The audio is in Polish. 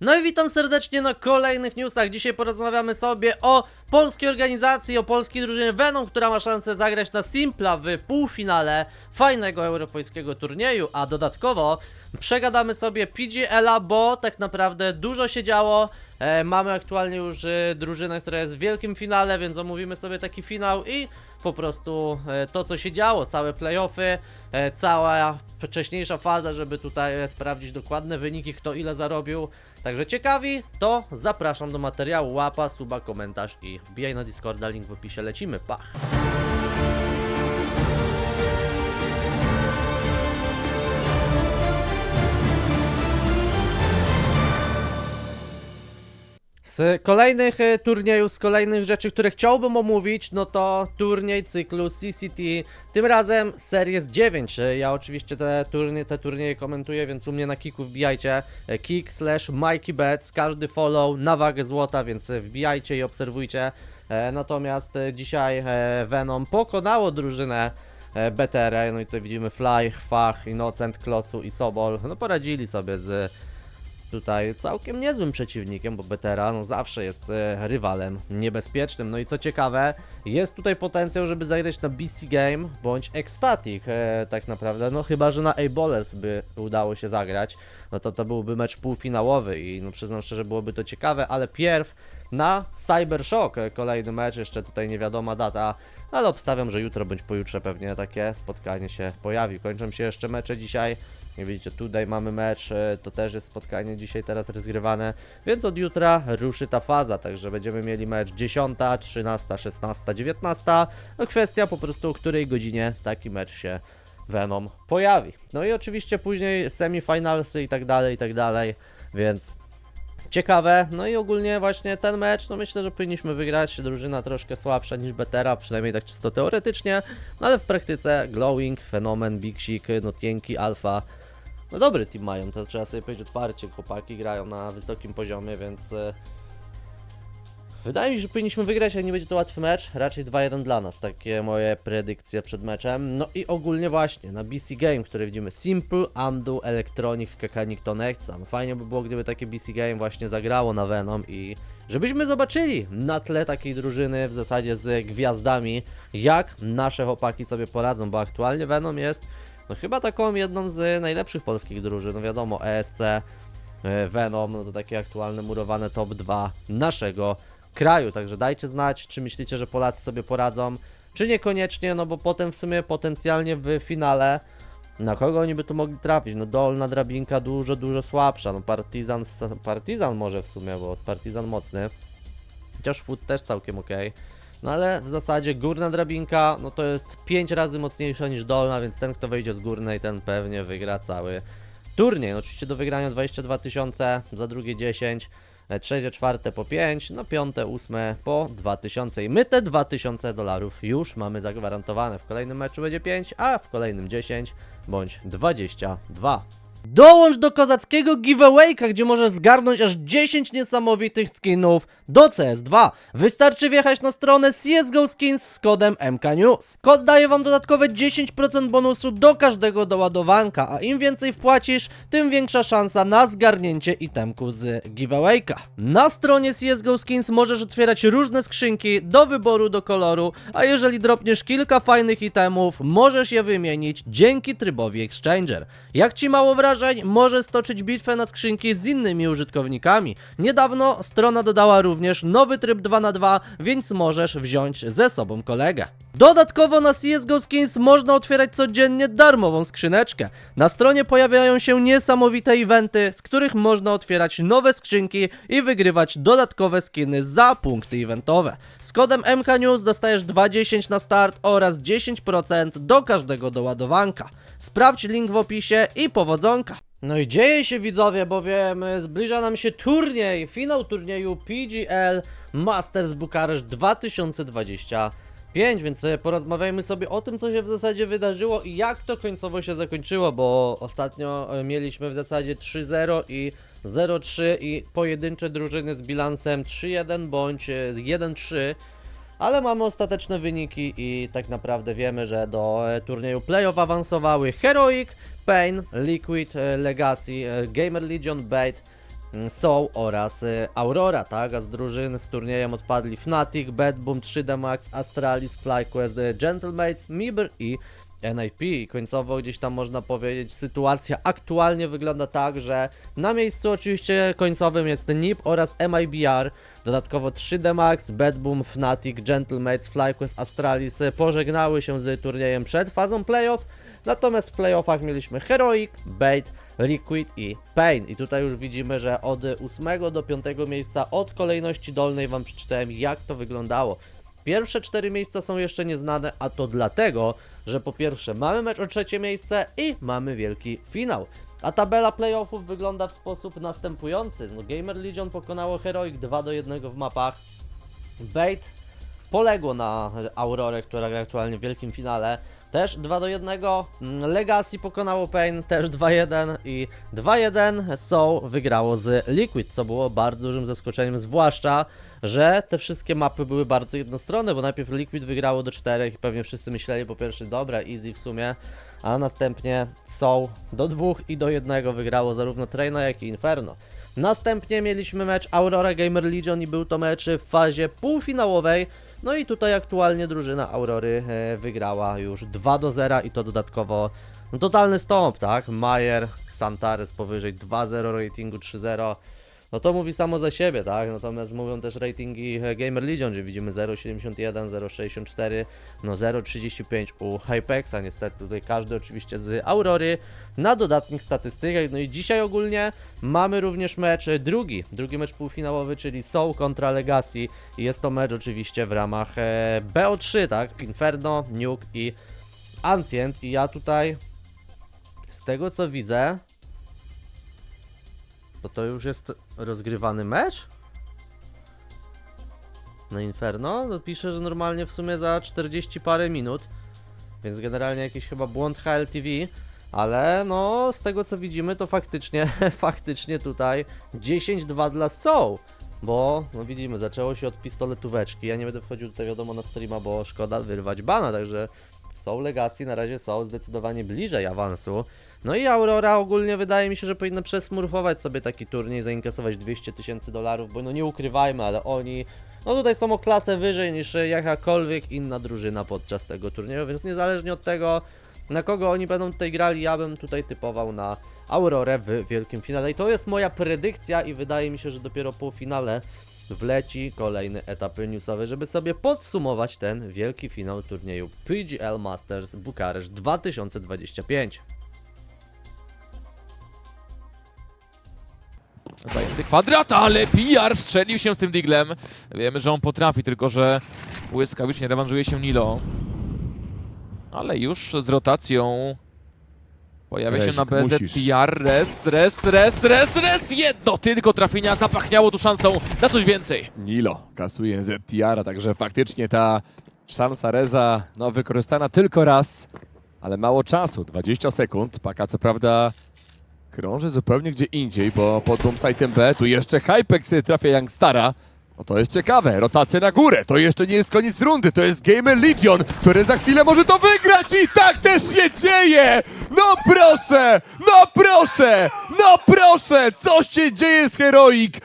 No i witam serdecznie na kolejnych newsach. Dzisiaj porozmawiamy sobie o polskiej organizacji, o polskiej drużynie Venom, która ma szansę zagrać na Simpla w półfinale fajnego europejskiego turnieju, a dodatkowo przegadamy sobie PGL-a, bo tak naprawdę dużo się działo. E, mamy aktualnie już e, drużynę, która jest w wielkim finale, więc omówimy sobie taki finał i po prostu e, to, co się działo, całe playoffy, e, cała wcześniejsza faza, żeby tutaj e, sprawdzić dokładne wyniki, kto ile zarobił. Także ciekawi, to zapraszam do materiału, łapa, suba, komentarz i wbijaj na Discorda, link w opisie, lecimy, pach! Z kolejnych e, turniejów, z kolejnych rzeczy, które chciałbym omówić, no to turniej cyklu CCT, tym razem Series 9. E, Ja oczywiście te, turnie, te turnieje komentuję, więc u mnie na kiku wbijajcie. E, kick slash Mikey Bets, każdy follow na wagę złota, więc wbijajcie i obserwujcie. Natomiast dzisiaj Venom pokonało drużynę BTR, no i tutaj widzimy Fly, Fach, Innocent, Klocu i Sobol, no poradzili sobie z tutaj całkiem niezłym przeciwnikiem, bo Betera no zawsze jest e, rywalem niebezpiecznym. No i co ciekawe, jest tutaj potencjał, żeby zagrać na BC Game bądź Ecstatic e, tak naprawdę, no chyba, że na A-Ballers by udało się zagrać, no to to byłby mecz półfinałowy i no przyznam szczerze, byłoby to ciekawe, ale pierw na Cybershock e, kolejny mecz, jeszcze tutaj nie wiadoma data, ale obstawiam, że jutro bądź pojutrze pewnie takie spotkanie się pojawi. Kończą się jeszcze mecze dzisiaj. Jak widzicie, tutaj mamy mecz, e, to też jest spotkanie dzisiaj teraz rozgrywane, więc od jutra ruszy ta faza, także będziemy mieli mecz 10, 13, 16, 19. No kwestia po prostu, o której godzinie taki mecz się Venom pojawi. No i oczywiście później semifinalsy i tak dalej, i tak dalej, więc ciekawe. No i ogólnie właśnie ten mecz, no myślę, że powinniśmy wygrać. Drużyna troszkę słabsza niż Betera, przynajmniej tak czysto teoretycznie, no ale w praktyce Glowing, Fenomen, Big Sik, Notienki, Alpha. No dobry team mają, to trzeba sobie powiedzieć otwarcie. Chłopaki grają na wysokim poziomie, więc e, wydaje mi się, że powinniśmy wygrać, a nie będzie to łatwy mecz. Raczej 2-1 dla nas, takie moje predykcje przed meczem. No i ogólnie właśnie na BC Game, które widzimy Simple, Andu, Electronic, Kekanik, Tonexa. No fajnie by było, gdyby takie BC Game właśnie zagrało na Venom i żebyśmy zobaczyli na tle takiej drużyny w zasadzie z gwiazdami, jak nasze chłopaki sobie poradzą, bo aktualnie Venom jest no chyba taką jedną z najlepszych polskich drużyn, no wiadomo, ESC, e, Venom, no to takie aktualne murowane top 2 naszego kraju, także dajcie znać, czy myślicie, że Polacy sobie poradzą, czy niekoniecznie, no bo potem w sumie potencjalnie w finale na kogo oni by tu mogli trafić? No dolna drabinka dużo, dużo słabsza, no Partizan, Partizan może w sumie, bo Partizan mocny, chociaż Foot też całkiem ok. No ale w zasadzie górna drabinka, no to jest 5 razy mocniejsza niż dolna, więc ten kto wejdzie z górnej, ten pewnie wygra cały turniej. No oczywiście do wygrania 22 tysiące, za drugie 10, e, trzecie, czwarte po 5, no piąte, ósme po 2000 i my te 2000 dolarów już mamy zagwarantowane. W kolejnym meczu będzie 5, a w kolejnym 10 bądź 22. Dołącz do kozackiego giveawayka, gdzie możesz zgarnąć aż 10 niesamowitych skinów do CS2. Wystarczy wjechać na stronę CSGO Skins z kodem MKNews. Kod daje wam dodatkowe 10% bonusu do każdego doładowanka, a im więcej wpłacisz, tym większa szansa na zgarnięcie itemku z giveawayka. Na stronie CSGO Skins możesz otwierać różne skrzynki do wyboru do koloru, a jeżeli dropniesz kilka fajnych itemów, możesz je wymienić dzięki trybowi Exchanger. Jak ci mało wrażeń, możesz stoczyć bitwę na skrzynki z innymi użytkownikami. Niedawno strona dodała również nowy tryb 2 na 2 więc możesz wziąć ze sobą kolegę. Dodatkowo na CSGO Skins można otwierać codziennie darmową skrzyneczkę. Na stronie pojawiają się niesamowite eventy, z których można otwierać nowe skrzynki i wygrywać dodatkowe skiny za punkty eventowe. Z kodem MKNews dostajesz 20 na start oraz 10% do każdego doładowanka. Sprawdź link w opisie i powodzonka. No i dzieje się widzowie, bowiem e, zbliża nam się turniej, finał turnieju PGL Masters Bukaresz 2025, więc e, porozmawiajmy sobie o tym, co się w zasadzie wydarzyło i jak to końcowo się zakończyło, bo ostatnio e, mieliśmy w zasadzie 3-0 i 0-3 i pojedyncze drużyny z bilansem 3-1 bądź e, 1-3. Ale mamy ostateczne wyniki i tak naprawdę wiemy, że do e, turnieju playoff awansowały Heroic, Pain, Liquid, e, Legacy, e, Gamer Legion, Bait, mm, Soul oraz y, Aurora, tak? A z drużyn z turniejem odpadli Fnatic, Bad Boom, 3D Max, Astralis, FlyQuest, Gentlemates, Mibr i NIP. Końcowo gdzieś tam można powiedzieć, sytuacja aktualnie wygląda tak, że na miejscu oczywiście końcowym jest NIP oraz MIBR. Dodatkowo 3D Max, Bad Boom, Fnatic, Gentlemates, FlyQuest, Astralis pożegnały się z turniejem przed fazą playoff. Natomiast w playoffach mieliśmy Heroic, Bait, Liquid i Pain. I tutaj już widzimy, że od 8 do 5 miejsca od kolejności dolnej Wam przeczytałem jak to wyglądało. Pierwsze cztery miejsca są jeszcze nieznane, a to dlatego, że po pierwsze mamy mecz o trzecie miejsce i mamy wielki finał. A tabela playoffów wygląda w sposób następujący. No, Gamer Legion pokonało Heroic 2 do 1 w mapach. Bait poległo na Aurorę, która gra aktualnie w wielkim finale. Też 2 do 1. Mm, Legacy pokonało Pain, też 2-1 i 2-1 Soul wygrało z Liquid, co było bardzo dużym zaskoczeniem, zwłaszcza, że te wszystkie mapy były bardzo jednostronne, bo najpierw Liquid wygrało do 4 i pewnie wszyscy myśleli po pierwsze, dobra, easy w sumie, a następnie Soul do 2 i do 1 wygrało zarówno Traina, jak i Inferno. Następnie mieliśmy mecz Aurora Gamer Legion i był to mecz w fazie półfinałowej. No i tutaj aktualnie drużyna Aurory e, wygrała już 2 do 0 i to dodatkowo no, totalny stąp, tak? Majer, Santares powyżej 2-0 ratingu 3-0. No to mówi samo za siebie, tak? Natomiast mówią też ratingi e, Gamer Legion, gdzie widzimy 0,71, 0,64, no 0,35 u Hypexa. Niestety tutaj każdy oczywiście z Aurory na dodatnich statystykach. No i dzisiaj ogólnie mamy również mecz drugi, drugi mecz półfinałowy, czyli Soul kontra Legacy. I jest to mecz oczywiście w ramach e, BO3, tak? Inferno, Nuke i Ancient. I ja tutaj z tego co widzę, to to już jest rozgrywany mecz? Na Inferno? No pisze, że normalnie w sumie za 40 parę minut. Więc generalnie jakiś chyba błąd HLTV. Ale no, z tego co widzimy, to faktycznie, faktycznie tutaj 10-2 dla Soul. Bo, no widzimy, zaczęło się od pistoletóweczki. Ja nie będę wchodził tutaj wiadomo na streama, bo szkoda wyrwać bana, także Soul Legacy na razie są zdecydowanie bliżej awansu. No i Aurora ogólnie wydaje mi się, że powinna przesmurfować sobie taki turniej, zainkasować 200 tysięcy dolarów, bo no nie ukrywajmy, ale oni no tutaj są o klasę wyżej niż jakakolwiek inna drużyna podczas tego turnieju, więc niezależnie od tego, na kogo oni będą tutaj grali, ja bym tutaj typował na Aurorę w wielkim finale. I to jest moja predykcja i wydaje mi się, że dopiero po finale wleci kolejny etap newsowy, żeby sobie podsumować ten wielki finał turnieju PGL Masters Bukaresz 2025. Zajęty kwadrat, ale PR strzelił się z tym diglem. Wiemy, że on potrafi, tylko że błyskawicznie rewanżuje się Nilo. Ale już z rotacją pojawia się na BZ musisz. PR. Res, res, res, res, res! Jedno tylko trafienia zapachniało tu szansą na coś więcej. Nilo kasuje ZTR, także faktycznie ta szansa Reza no, wykorzystana tylko raz, ale mało czasu, 20 sekund. Paka co prawda krąży zupełnie gdzie indziej, bo pod bombsite'em B tu jeszcze Hypex trafia Youngstara. No to jest ciekawe, rotacja na górę, to jeszcze nie jest koniec rundy, to jest Gamer Legion, który za chwilę może to wygrać i tak też się dzieje! No proszę, no proszę, no proszę, co się dzieje z Heroic?